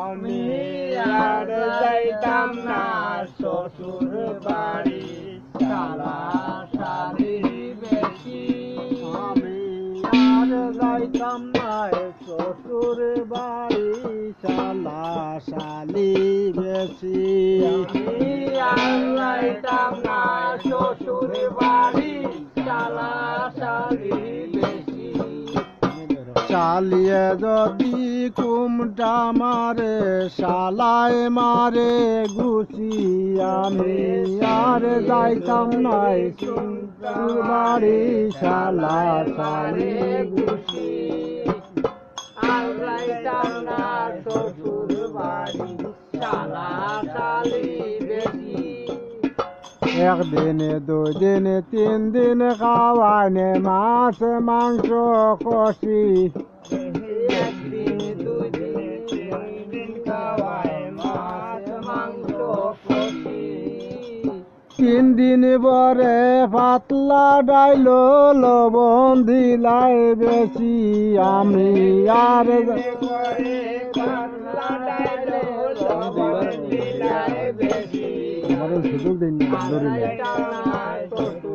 আমি আর যাইতাম না, শ্বশুর বাড়ি, শালা, শালি বেশি। আমি আর যাইতাম না শ্বশুর বাড়ি শালা শালি বেশি চালিয়ে যদি কুমটা মারে, শালায় মারে, গুছি আমি। আর যাইতাম নাই বাড়ি শালা শালি গুছি। আর যাইতাম না শ্বশুর বাড়ি শালা শালি একদিনে দুই দিনে, তিন দিন খাওয়ানে মাছ, মাংস, কষি। তিন দিন পরে পাতলা ডাইলো, লবণ দিলাই বেশি। আমি আর পাতলা ডাইলো, লবণ 나름 제대로 된 아, 안도를 내.